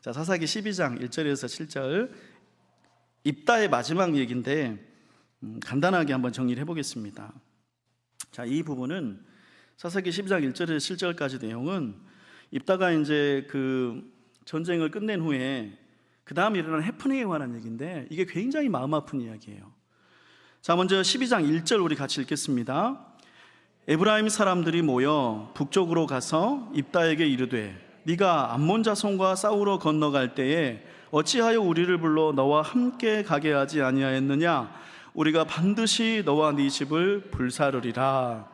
자, 사사기 12장 1절에서 7절 입다의 마지막 얘기인데 음, 간단하게 한번 정리를 해보겠습니다. 자, 이 부분은 사사기 12장 1절에서 7절까지 내용은 입다가 이제 그 전쟁을 끝낸 후에 그 다음 일어난 해프닝에 관한 얘기인데 이게 굉장히 마음 아픈 이야기예요. 자, 먼저 12장 1절 우리 같이 읽겠습니다. 에브라임 사람들이 모여 북쪽으로 가서 입다에게 이르되 네가 암몬 자손과 싸우러 건너갈 때에 어찌하여 우리를 불러 너와 함께 가게 하지 아니하였느냐 우리가 반드시 너와 네 집을 불사르리라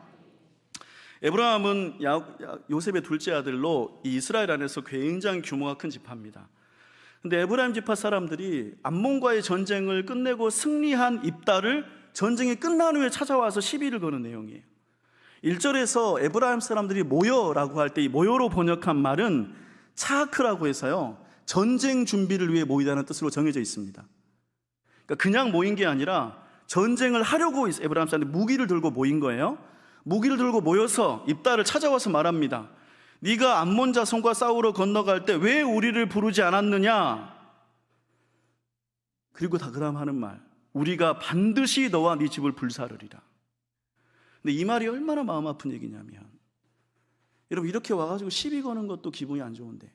에브라임은 야- 야- 요셉의 둘째 아들로 이 이스라엘 안에서 굉장히 규모가 큰 지파입니다. 근데 에브라임 지파 사람들이 암몬과의 전쟁을 끝내고 승리한 입다를 전쟁이 끝난 후에 찾아와서 시비를 거는 내용이에요. 1절에서 에브라임 사람들이 모여라고 할 때 이 모여로 번역한 말은 차크라고 해서요. 전쟁 준비를 위해 모이다는 뜻으로 정해져 있습니다. 그러니까 그냥 모인 게 아니라 전쟁을 하려고 에브라임 사람들이 무기를 들고 모인 거예요. 무기를 들고 모여서 입다를 찾아와서 말합니다. 네가 암몬 자손과 싸우러 건너갈 때 왜 우리를 부르지 않았느냐? 그리고 다 그다음 하는 말. 우리가 반드시 너와 네 집을 불사르리라. 근데 이 말이 얼마나 마음 아픈 얘기냐면 여러분 이렇게 와가지고 시비 거는 것도 기분이 안 좋은데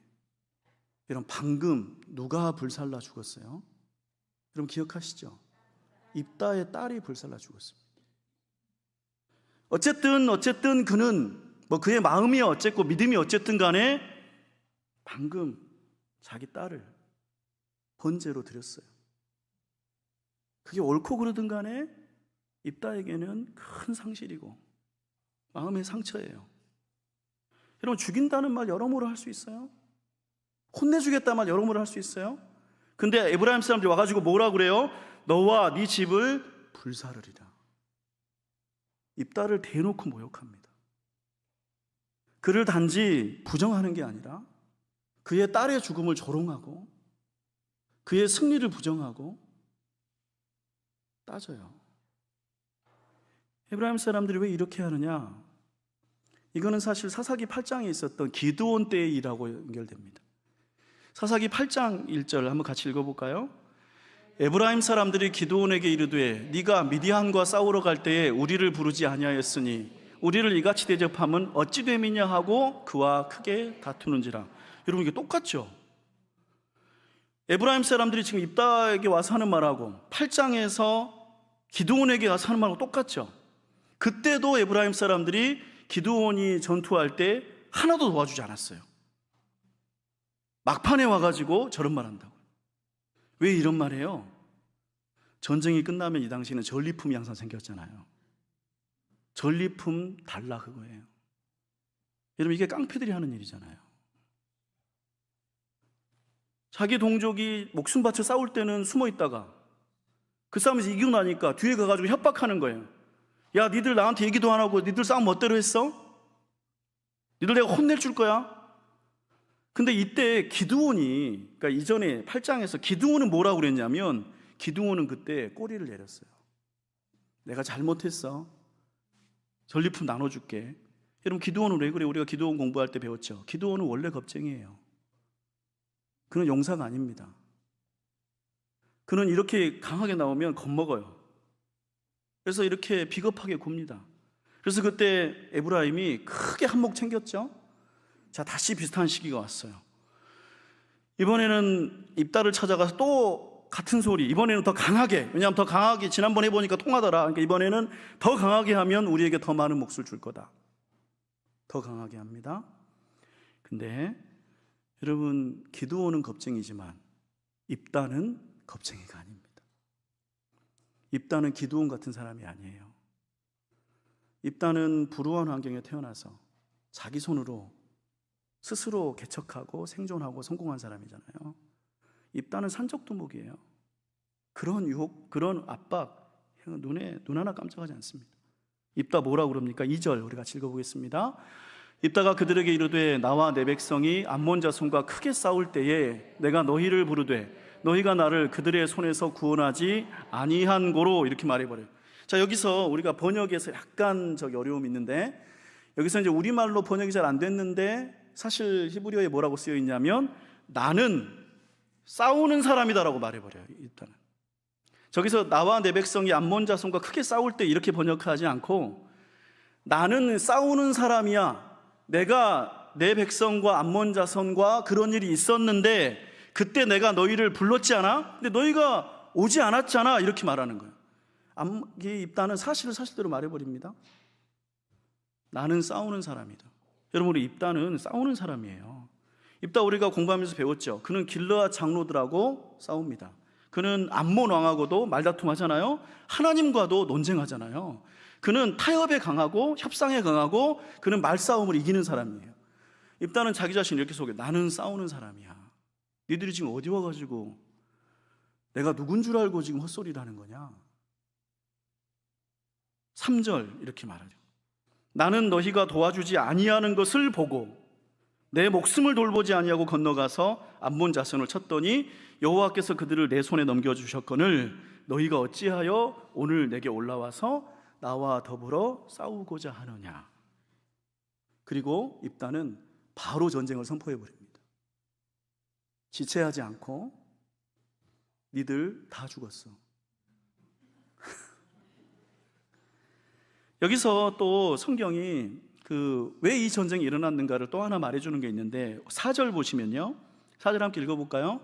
여러분 방금 누가 불살라 죽었어요? 여러분 기억하시죠? 입다의 딸이 불살라 죽었습니다. 어쨌든 어쨌든 그는 뭐 그의 마음이 어쨌고 믿음이 어쨌든 간에 방금 자기 딸을 번제로 드렸어요. 그게 옳고 그르든 간에 입다에게는 큰 상실이고 마음의 상처예요. 여러분 죽인다는 말 여러모로 할 수 있어요? 혼내주겠다 말 여러모로 할 수 있어요? 근데 에브라임 사람들이 와가지고 뭐라 그래요? 너와 네 집을 불사르리라. 입다를 대놓고 모욕합니다. 그를 단지 부정하는 게 아니라 그의 딸의 죽음을 조롱하고 그의 승리를 부정하고 따져요. 에브라임 사람들이 왜 이렇게 하느냐? 이거는 사실 사사기 8장에 있었던 기드온 때의 일하고 연결됩니다. 사사기 8장 1절 한번 같이 읽어볼까요? 에브라임 사람들이 기드온에게 이르되 네가 미디안과 싸우러 갈 때에 우리를 부르지 아니하였으니 우리를 이같이 대접함은 어찌 됨이냐 하고 그와 크게 다투는지라. 여러분 이게 똑같죠? 에브라임 사람들이 지금 입다에게 와서 하는 말하고 8장에서 기드온에게 와서 하는 말하고 똑같죠? 그때도 에브라임 사람들이 기드온이 전투할 때 하나도 도와주지 않았어요. 막판에 와가지고 저런 말 한다고. 왜 이런 말 해요? 전쟁이 끝나면 이 당시에는 전리품이 항상 생겼잖아요. 전리품 달라 그거예요. 여러분 이게 깡패들이 하는 일이잖아요. 자기 동족이 목숨 바쳐 싸울 때는 숨어 있다가 그 싸움에서 이기고 나니까 뒤에 가가지고 협박하는 거예요. 야, 니들 나한테 얘기도 안 하고 니들 싸움 멋대로 했어? 니들 내가 혼낼 줄 거야? 근데 이때 기드온이 그러니까 이전에 8장에서 기드온은 뭐라고 그랬냐면 기드온은 그때 꼬리를 내렸어요. 내가 잘못했어. 전리품 나눠줄게. 여러분 기드온은 왜 그래? 우리가 기드온 공부할 때 배웠죠. 기드온은 원래 겁쟁이에요. 그는 용사가 아닙니다. 그는 이렇게 강하게 나오면 겁먹어요. 그래서 이렇게 비겁하게 굽니다. 그래서 그때 에브라임이 크게 한몫 챙겼죠. 자, 다시 비슷한 시기가 왔어요. 이번에는 입다를 찾아가서 또 같은 소리, 이번에는 더 강하게, 왜냐하면 더 강하게, 지난번 해보니까 통하더라. 그러니까 이번에는 더 강하게 하면 우리에게 더 많은 몫을 줄 거다. 더 강하게 합니다. 근데 여러분, 기도오는 겁쟁이지만 입다는 겁쟁이가 아닙니다. 입다는 기도원 같은 사람이 아니에요. 입다는 불우한 환경에 태어나서 자기 손으로 스스로 개척하고 생존하고 성공한 사람이잖아요. 입다는 산적두목이에요. 그런 유혹, 그런 압박 눈에 눈 하나 깜짝하지 않습니다. 입다 뭐라 그럽니까? 2절 우리 같이 읽어보겠습니다. 입다가 그들에게 이르되 나와 내 백성이 암몬 자손과 크게 싸울 때에 내가 너희를 부르되 너희가 나를 그들의 손에서 구원하지 아니한 고로 이렇게 말해버려요. 자 여기서 우리가 번역에서 약간 저기 어려움이 있는데 여기서 이제 우리말로 번역이 잘 안 됐는데 사실 히브리어에 뭐라고 쓰여 있냐면 나는 싸우는 사람이다라고 말해버려요. 일단은 저기서 나와 내 백성이 암몬 자손과 크게 싸울 때 이렇게 번역하지 않고 나는 싸우는 사람이야. 내가 내 백성과 암몬 자손과 그런 일이 있었는데 그때 내가 너희를 불렀지 않아? 근데 너희가 오지 않았잖아. 이렇게 말하는 거예요. 암, 이 입다는 사실을 사실대로 말해버립니다. 나는 싸우는 사람이다. 여러분 우리 입다는 싸우는 사람이에요. 입다 우리가 공부하면서 배웠죠. 그는 길르아 장로들하고 싸웁니다. 그는 암몬 왕하고도 말다툼하잖아요. 하나님과도 논쟁하잖아요. 그는 타협에 강하고 협상에 강하고 그는 말싸움을 이기는 사람이에요. 입다는 자기 자신 이렇게 속에 나는 싸우는 사람이야. 니들이 지금 어디 와가지고 내가 누군 줄 알고 지금 헛소리를 하는 거냐? 3절 이렇게 말하죠. 나는 너희가 도와주지 아니하는 것을 보고 내 목숨을 돌보지 아니하고 건너가서 암몬 자손을 쳤더니 여호와께서 그들을 내 손에 넘겨 주셨거늘 너희가 어찌하여 오늘 내게 올라와서 나와 더불어 싸우고자 하느냐 그리고 입다는 바로 전쟁을 선포해 버립니다 지체하지 않고 니들 다 죽었어 여기서 또 성경이 그 왜 이 전쟁이 일어났는가를 또 하나 말해주는 게 있는데 4절 보시면요. 4절 함께 읽어볼까요?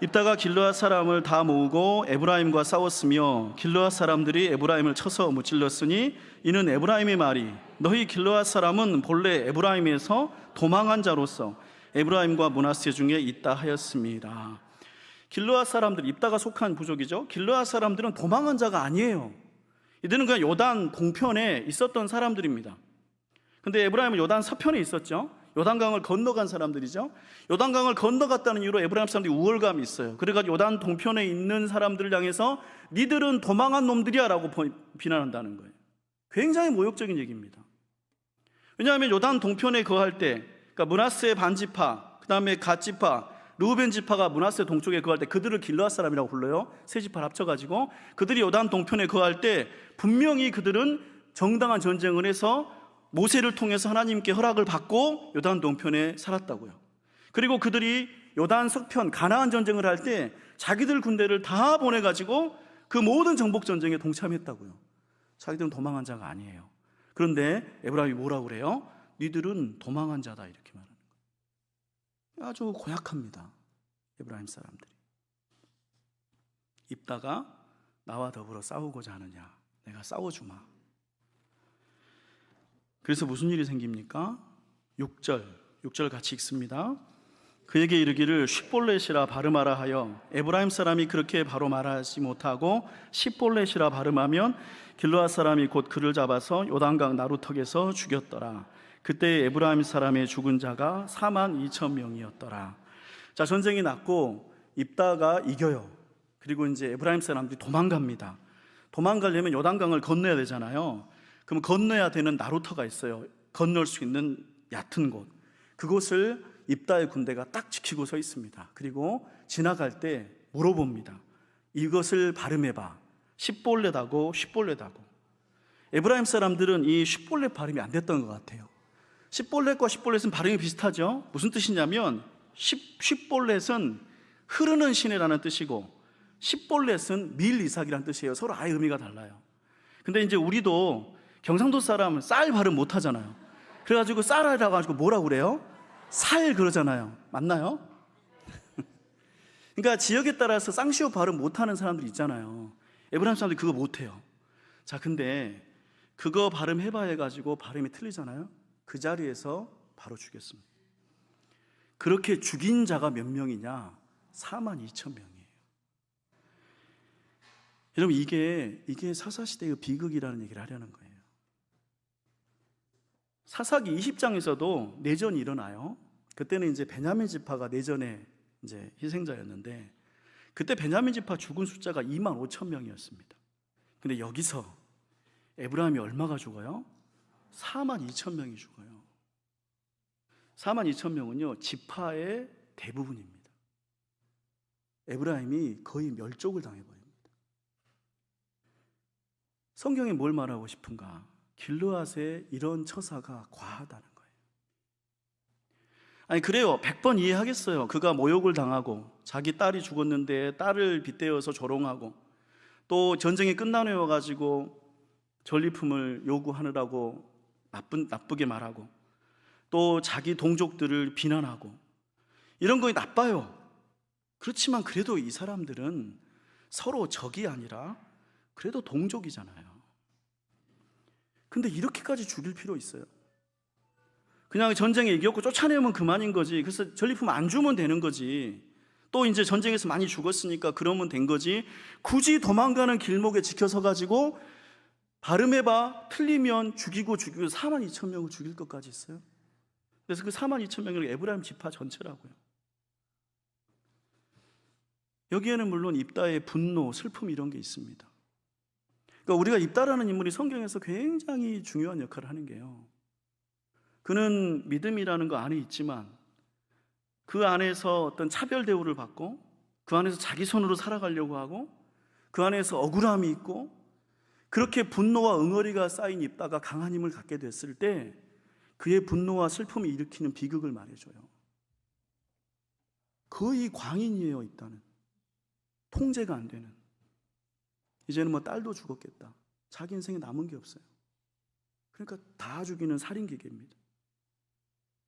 입다가 길르앗 사람을 다 모으고 에브라임과 싸웠으며 길르앗 사람들이 에브라임을 쳐서 무찔렀으니 이는 에브라임의 말이 너희 길르앗 사람은 본래 에브라임에서 도망한 자로서 에브라임과 문하세 중에 있다 하였습니다. 길르앗 사람들 입다가 속한 부족이죠. 길르앗 사람들은 도망한 자가 아니에요. 이들은 그냥 요단 동편에 있었던 사람들입니다. 근데 에브라임은 요단 서편에 있었죠. 요단강을 건너간 사람들이죠. 요단강을 건너갔다는 이유로 에브라임 사람들이 우월감이 있어요. 그래가지고 요단 동편에 있는 사람들을 향해서 니들은 도망한 놈들이야라고 비난한다는 거예요. 굉장히 모욕적인 얘기입니다. 왜냐하면 요단 동편에 거할 때, 그러니까 문하세 반지파, 그 다음에 갓지파, 루벤 지파가 문하세 동쪽에 거할 때 그들을 길르앗 사람이라고 불러요. 세 지파를 합쳐 가지고 그들이 요단 동편에 거할 때 분명히 그들은 정당한 전쟁을 해서 모세를 통해서 하나님께 허락을 받고 요단 동편에 살았다고요. 그리고 그들이 요단 석편 가나안 전쟁을 할 때 자기들 군대를 다 보내 가지고 그 모든 정복 전쟁에 동참했다고요. 자기들은 도망한 자가 아니에요. 그런데 에브라임이 뭐라고 그래요? 니들은 도망한 자다 이렇게 말하는 거예요. 아주 고약합니다. 에브라임 사람들이. 입다가 나와 더불어 싸우고자 하느냐? 내가 싸워주마. 그래서 무슨 일이 생깁니까? 6절, 6절 같이 읽습니다. 그에게 이르기를 쉿볼렛이라 발음하라 하여 에브라임 사람이 그렇게 바로 말하지 못하고 십볼렛이라 발음하면 길르앗 사람이 곧 그를 잡아서 요단강 나루턱에서 죽였더라. 그때 에브라임 사람의 죽은 자가 4만 2천 명이었더라. 자, 전쟁이 났고 입다가 이겨요. 그리고 이제 에브라임 사람들이 도망갑니다. 도망가려면 요단강을 건너야 되잖아요. 그럼 건너야 되는 나루터가 있어요. 건널 수 있는 얕은 곳. 그곳을 입다의 군대가 딱 지키고 서 있습니다. 그리고 지나갈 때 물어봅니다. 이것을 발음해봐. 십볼레다고 십볼레다고. 에브라임 사람들은 이 십볼레 발음이 안 됐던 것 같아요. 십볼렛과 십볼렛은 발음이 비슷하죠. 무슨 뜻이냐면 십, 십볼렛은 흐르는 시내라는 뜻이고 십볼렛은 밀 이삭이라는 뜻이에요. 서로 아예 의미가 달라요. 근데 이제 우리도 경상도 사람은 쌀 발음 못 하잖아요. 그래가지고 쌀이라고 가지고 뭐라고 그래요? 살 그러잖아요. 맞나요? 그러니까 지역에 따라서 쌍시오 발음 못하는 사람들 있잖아요. 에브라임 사람들이 그거 못해요. 자, 근데 그거 발음 해봐 해가지고 발음이 틀리잖아요. 그 자리에서 바로 죽였습니다. 그렇게 죽인 자가 몇 명이냐? 4만 2천 명이에요. 여러분 이게 이게 사사 시대의 비극이라는 얘기를 하려는 거예요. 사사기 20장에서도 내전이 일어나요. 그때는 이제 베냐민 지파가 내전에 이제 희생자였는데 그때 베냐민 지파 죽은 숫자가 2만 5천 명이었습니다. 근데 여기서 에브라임이 얼마가 죽어요? 4만 2천 명이 죽어요. 4만 2천 명은요, 지파의 대부분입니다. 에브라임이 거의 멸족을 당해버립니다. 성경이 뭘 말하고 싶은가? 길르앗의 이런 처사가 과하다는 거예요. 아니 그래요. 100번 이해하겠어요. 그가 모욕을 당하고 자기 딸이 죽었는데 딸을 빗대어서 조롱하고 또 전쟁이 끝나네 와 가지고 전리품을 요구하느라고 나쁜 나쁘게 말하고 또 자기 동족들을 비난하고 이런 거 나빠요. 그렇지만 그래도 이 사람들은 서로 적이 아니라 그래도 동족이잖아요. 근데 이렇게까지 죽일 필요 있어요? 그냥 전쟁에 이겼고 쫓아내면 그만인 거지. 그래서 전리품 안 주면 되는 거지. 또 이제 전쟁에서 많이 죽었으니까 그러면 된 거지. 굳이 도망가는 길목에 지켜서 가지고 발음해봐 틀리면 죽이고 죽이고 4만 2천 명을 죽일 것까지 있어요. 그래서 그 4만 2천 명이 에브라임 지파 전체라고요. 여기에는 물론 입다의 분노, 슬픔 이런 게 있습니다. 그러니까 우리가 입다라는 인물이 성경에서 굉장히 중요한 역할을 하는 게요. 그는 믿음이라는 거 안에 있지만 그 안에서 어떤 차별 대우를 받고 그 안에서 자기 손으로 살아가려고 하고 그 안에서 억울함이 있고 그렇게 분노와 응어리가 쌓인 입다가 강한 힘을 갖게 됐을 때 그의 분노와 슬픔이 일으키는 비극을 말해줘요. 거의 광인이에요, 입다는. 통제가 안 되는. 이제는 뭐 딸도 죽었겠다. 자기 인생에 남은 게 없어요. 그러니까 다 죽이는 살인 기계입니다.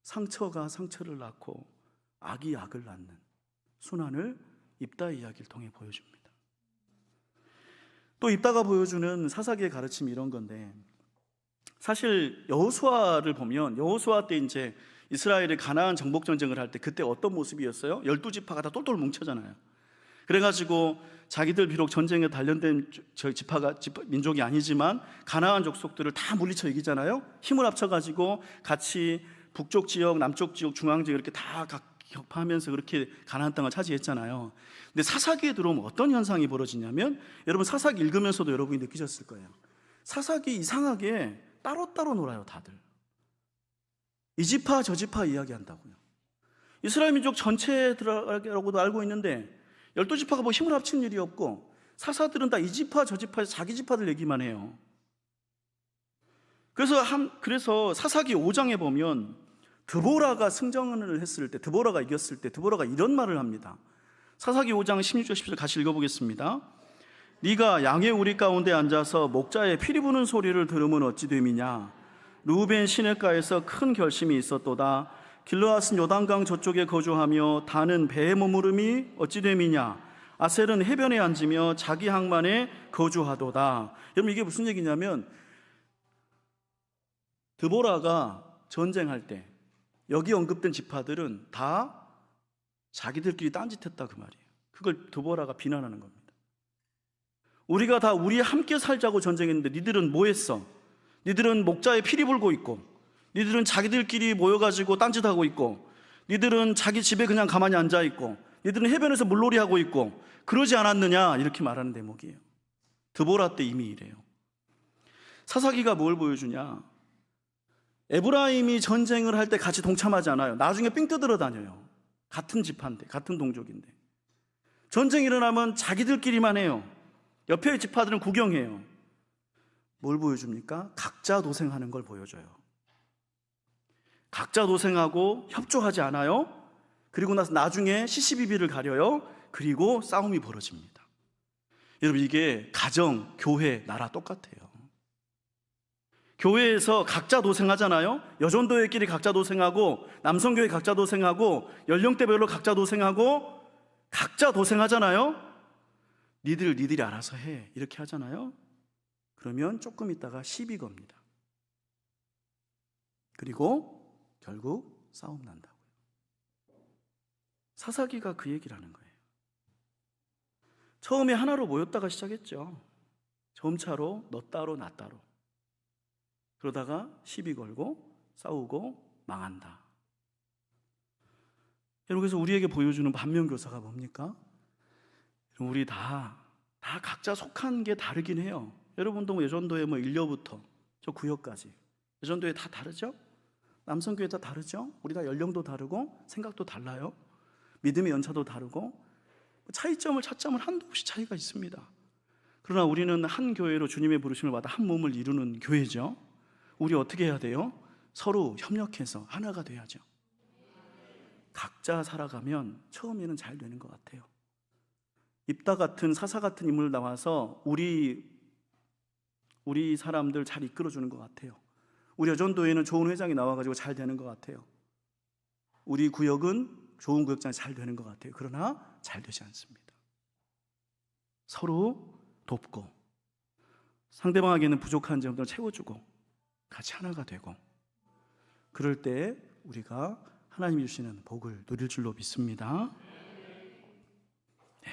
상처가 상처를 낳고 악이 악을 낳는 순환을 입다의 이야기를 통해 보여줍니다. 또 입다가 보여주는 사사기의 가르침이 이런 건데 사실 여호수아를 보면 여호수아 때 이제 이스라엘이 가나안 정복 전쟁을 할 때 그때 어떤 모습이었어요? 열두 지파가 다 똘똘 뭉쳐잖아요. 그래가지고 자기들 비록 전쟁에 단련된 저 지파가 지파, 민족이 아니지만 가나안 족속들을 다 물리쳐 이기잖아요. 힘을 합쳐가지고 같이 북쪽 지역, 남쪽 지역, 중앙 지역 이렇게 다 각 격파하면서 그렇게 가나안 땅을 차지했잖아요. 근데 사사기에 들어오면 어떤 현상이 벌어지냐면 여러분 사사기 읽으면서도 여러분이 느끼셨을 거예요. 사사기 이상하게 따로따로 놀아요, 다들. 이 지파 저 지파 이야기한다고요. 이스라엘 민족 전체에 들어가라고도 알고 있는데 열두 지파가 뭐 힘을 합친 일이 없고 사사들은 다 이 지파 저 지파에서 자기 지파들 얘기만 해요. 그래서 한 그래서 사사기 5장에 보면 드보라가 승정을 했을 때 드보라가 이겼을 때 드보라가 이런 말을 합니다. 사사기 5장 16절 17절 같이 읽어 보겠습니다. 네가 양의 우리 가운데 앉아서 목자의 피리 부는 소리를 들으면 어찌 됨이냐 루벤 시내가에서 큰 결심이 있었도다 길르앗은 요단강 저쪽에 거주하며 다는 배에 머무름이 어찌 됨이냐 아셀은 해변에 앉으며 자기 항만에 거주하도다 여러분 이게 무슨 얘기냐면 드보라가 전쟁할 때 여기 언급된 지파들은 다 자기들끼리 딴짓했다 그 말이에요. 그걸 드보라가 비난하는 겁니다. 우리가 다 우리 함께 살자고 전쟁했는데 니들은 뭐 했어? 니들은 목자에 피리 불고 있고 니들은 자기들끼리 모여가지고 딴짓하고 있고 니들은 자기 집에 그냥 가만히 앉아 있고 니들은 해변에서 물놀이 하고 있고 그러지 않았느냐 이렇게 말하는 대목이에요. 드보라 때 이미 이래요. 사사기가 뭘 보여주냐? 에브라임이 전쟁을 할 때 같이 동참하지 않아요. 나중에 삥 뜯으러 다녀요. 같은 집한데, 같은 동족인데. 전쟁 일어나면 자기들끼리만 해요. 옆에 지파들은 구경해요. 뭘 보여줍니까? 각자 도생하는 걸 보여줘요. 각자 도생하고 협조하지 않아요. 그리고 나서 나중에 시시비비를 가려요. 그리고 싸움이 벌어집니다. 여러분 이게 가정, 교회, 나라 똑같아요. 교회에서 각자 도생하잖아요. 여전도회끼리 각자 도생하고 남성교회 각자 도생하고 연령대별로 각자 도생하고 각자 도생하잖아요. 니들 니들이 알아서 해 이렇게 하잖아요. 그러면 조금 있다가 시비 겁니다. 그리고 결국 싸움 난다고요. 사사기가 그 얘기를 하는 거예요. 처음에 하나로 모였다가 시작했죠. 점차로 너 따로 나 따로. 그러다가 시비 걸고 싸우고 망한다. 여러분 그래서 우리에게 보여주는 반면교사가 뭡니까? 우리 다, 다 각자 속한 게 다르긴 해요. 여러분도 뭐 예전도에 뭐 일녀부터 저 구역까지 예전도에 다 다르죠? 남성교회 다 다르죠? 우리 다 연령도 다르고 생각도 달라요. 믿음의 연차도 다르고 차이점을 찾자면 한도 없이 차이가 있습니다. 그러나 우리는 한 교회로 주님의 부르심을 받아 한 몸을 이루는 교회죠. 우리 어떻게 해야 돼요? 서로 협력해서 하나가 돼야죠. 각자 살아가면 처음에는 잘 되는 것 같아요. 입다 같은 사사 같은 인물 나와서 우리 우리 사람들 잘 이끌어 주는 것 같아요. 우리 여전도에는 좋은 회장이 나와가지고 잘 되는 것 같아요. 우리 구역은 좋은 구역장이 잘 되는 것 같아요. 그러나 잘 되지 않습니다. 서로 돕고 상대방에게는 부족한 점들을 채워주고 같이 하나가 되고 그럴 때 우리가 하나님이 주시는 복을 누릴 줄로 믿습니다. 네.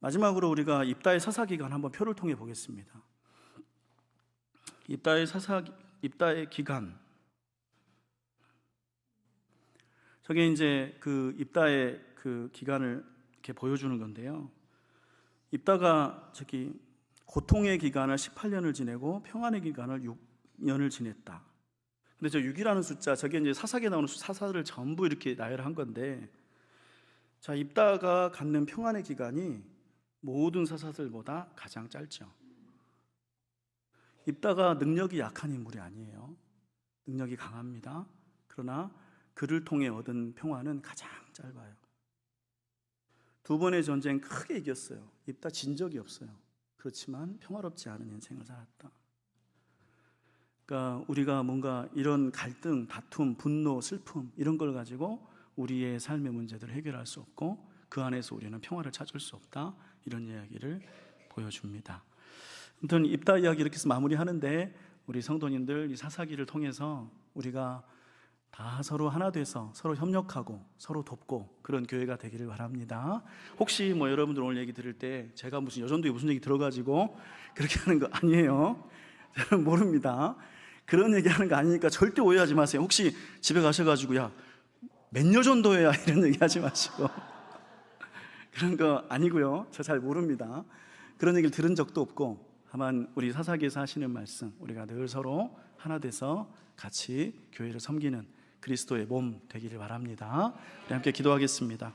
마지막으로 우리가 입다의 사사 기간 한번 표를 통해 보겠습니다. 입다의 사사 입다의 기간 저게 이제 그 입다의 그 기간을 이렇게 보여주는 건데요. 입다가 저기 고통의 기간을 18년을 지내고 평안의 기간을 6년을 지냈다. 근데 저 6이라는 숫자 저게 이제 사사기에 나오는 사사들을 전부 이렇게 나열한 건데 자, 입다가 갖는 평안의 기간이 모든 사사들보다 가장 짧죠. 입다가 능력이 약한 인물이 아니에요. 능력이 강합니다. 그러나 그를 통해 얻은 평화는 가장 짧아요. 두 번의 전쟁 크게 이겼어요. 입다 진 적이 없어요. 그렇지만 평화롭지 않은 인생을 살았다. 그러니까 우리가 뭔가 이런 갈등, 다툼, 분노, 슬픔 이런 걸 가지고 우리의 삶의 문제들을 해결할 수 없고 그 안에서 우리는 평화를 찾을 수 없다. 이런 이야기를 보여줍니다. 아무튼 입다 이야기 이렇게 해서 마무리하는데 우리 성도님들 이 사사기를 통해서 우리가 다 서로 하나 돼서 서로 협력하고 서로 돕고 그런 교회가 되기를 바랍니다. 혹시 뭐 여러분들 오늘 얘기 들을 때 제가 무슨 여전도에 무슨 얘기 들어가지고 그렇게 하는 거 아니에요. 저는 모릅니다. 그런 얘기 하는 거 아니니까 절대 오해하지 마세요. 혹시 집에 가셔가지고 야, 몇 여전도야 이런 얘기 하지 마시고 그런 거 아니고요. 저 잘 모릅니다. 그런 얘기를 들은 적도 없고 다만 우리 사사기에서 하시는 말씀 우리가 늘 서로 하나 돼서 같이 교회를 섬기는 그리스도의 몸 되기를 바랍니다. 함께 기도하겠습니다.